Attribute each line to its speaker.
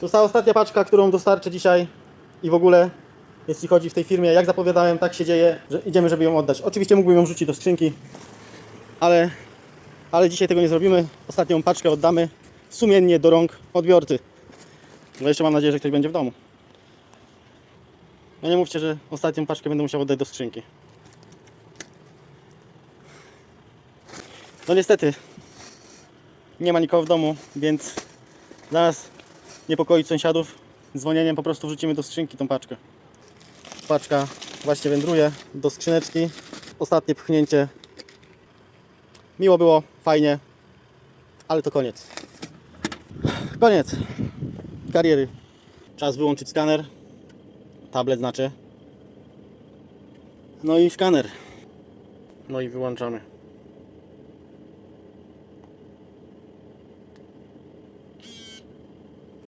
Speaker 1: Została ostatnia paczka, którą dostarczę dzisiaj i w ogóle, jeśli chodzi w tej firmie, jak zapowiadałem, tak się dzieje, że idziemy, żeby ją oddać. Oczywiście mógłbym ją rzucić do skrzynki, ale, ale dzisiaj tego nie zrobimy. Ostatnią paczkę oddamy sumiennie do rąk odbiorcy. No jeszcze mam nadzieję, że ktoś będzie w domu. No nie mówcie, że ostatnią paczkę będę musiał oddać do skrzynki. No niestety, nie ma nikogo w domu, więc zaraz niepokoić sąsiadów dzwonieniem po prostu wrzucimy do skrzynki tą paczkę. Paczka właśnie wędruje do skrzyneczki. Ostatnie pchnięcie. Miło było, fajnie, ale to koniec. Koniec kariery. Czas wyłączyć skaner. Tablet znaczy. No i skaner. No i wyłączamy.